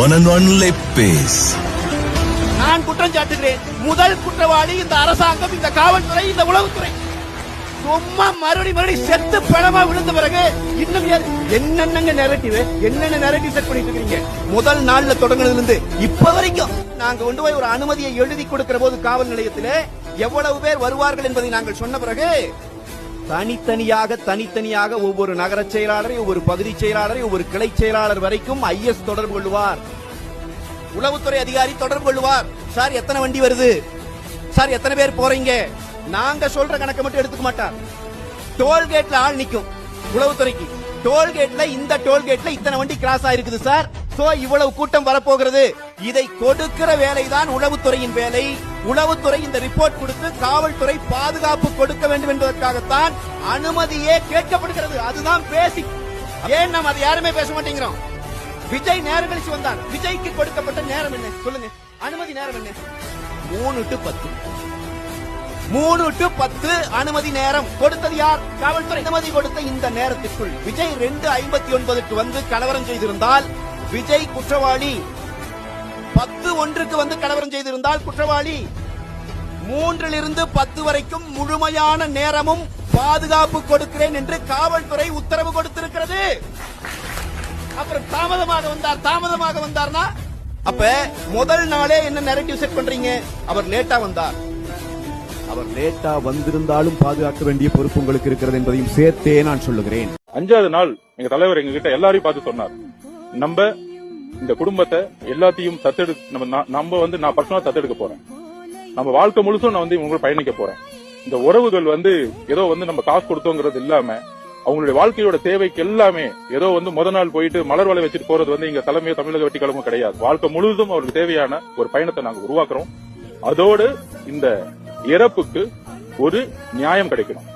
One and only நான் குற்றம் சாட்டுகிறேன். முதல் குற்றவாளி இந்த அரசாங்கம் இந்த காவல்துறை இந்த உளவுத்துறை. சும்மா மறுபடி மறுபடி செத்து பணமா விழுந்த பிறகு இன்னும் என்னென்னங்க நெரட்டிவ் என்னென்ன நெரட்டிவ் செட் பண்ணிட்டு இருக்கீங்க முதல் நாள்ல தொடங்கினதுல இருந்து இப்ப வரைக்கும் நாங்க கொண்டு போய் ஒரு அனுமதியை எழுதி கொடுக்கிற போது காவல் நிலையத்திலே எவ்வளவு பேர் வருவார்கள் என்பதை நாங்கள் சொன்ன பிறகு தனித்தனியாக தனித்தனியாக ஒவ்வொரு நகர செயலாளரை ஒவ்வொரு பகுதி செயலாளரை ஒவ்வொரு கிளை செயலாளர் வரைக்கும் ஐஎஸ் தொடர்பு கொள்வார் உளவுத்துறை அதிகாரி தொடர்பு கொள்வார் சார் எத்தனை வண்டி வருது? சார் எத்தனை பேர் போறீங்க? நாங்க சொல்ற கணக்கை மட்டும் எடுத்துக்க மாட்டார். டோல்கேட்ல ஆள் நிக்கும் உளவுத்துறைக்கு. டோல்கேட்ல இந்த டோல்கேட்ல இத்தனை வண்டி கிராஸ் ஆயிருக்குது சார்? சோ இவ்வளவு கூட்டம் வரப்போகிறது. இதை கொடுக்கிற வேலைதான் உளவுத்துறையின் வேலை. உளவுத்துறை இந்த ரிப்போர்ட் கொடுத்து காவல்துறை பாதுகாப்பு கொடுக்க வேண்டும் என்பதற்காகத்தான் அனுமதியே கேட்கப்படுகிறது. அதுதான் பேசிக் ஏன் நாம் அதை யாருமே பேச மாட்டேங்கிறோம்? விஜய் நேரம் கழிச்சு வந்தார். விஜய்க்கு கொடுக்கப்பட்ட நேரம் என்ன? சொல்லுங்க. அனுமதி நேரம் என்ன? மூணு டு பத்து. மூணு டு பத்து அனுமதி நேரம். கொடுத்தது யார்? காவல்துறை. அனுமதி கொடுத்த இந்த நேரத்திற்குள் விஜய் ரெண்டு ஐம்பத்தி ஒன்பதுக்கு வந்து கலவரம் செய்திருந்தால் விஜய் குற்றவாளி. பத்து ஒன்றுக்கு வந்து கலவரம் செய்திருந்தால் குற்றவாளி. மூன்றிலிருந்து பத்து வரைக்கும் முழுமையான நேரமும் பாதுகாப்பு கொடுக்கிறேன் என்று காவல்துறை உத்தரவு கொடுத்திருக்கிறது. அப்புறம் தாமதமாக வந்தார் தாமதமாக வந்தார்னா? அப்ப முதல் நாளே என்ன நெரட்டிவ் செட் பண்றீங்க? அவர் லேட்டா வந்தார். அவர் லேட்டா வந்திருந்தாலும் பாதுகாக்க வேண்டிய பொறுப்பு உங்களுக்கு இருக்கிறது என்பதையும் சேர்த்தே நான் சொல்லுகிறேன். அஞ்சாவது நாள் எங்க தலைவர் எங்க கிட்ட எல்லாரையும் பார்த்து சொன்னார். நம்ம இந்த குடும்பத்தை எல்லாத்தையும் தத்தெடு நம்ம நம்ம வந்து நான் பர்சனலா தத்தெடுக்க போறேன். நம்ம வாழ்க்கை முழுசும் நான் வந்து இவங்க பயணிக்க போறேன். இந்த உறவுகள் வந்து ஏதோ வந்து நம்ம காசு கொடுத்தோங்கிறது இல்லாம அவங்களுடைய வாழ்க்கையோட தேவைக்கு எல்லாமே ஏதோ வந்து முத நாள் போயிட்டு மலர் வலை வச்சுட்டு போறது வந்து இங்க தலைமையோ தமிழக வெட்டி கிடையாது. வாழ்க்கை முழுவதும் அவருக்கு தேவையான ஒரு பயணத்தை நாங்க உருவாக்குறோம். அதோடு இந்த இறப்புக்கு ஒரு நியாயம் கிடைக்கணும்.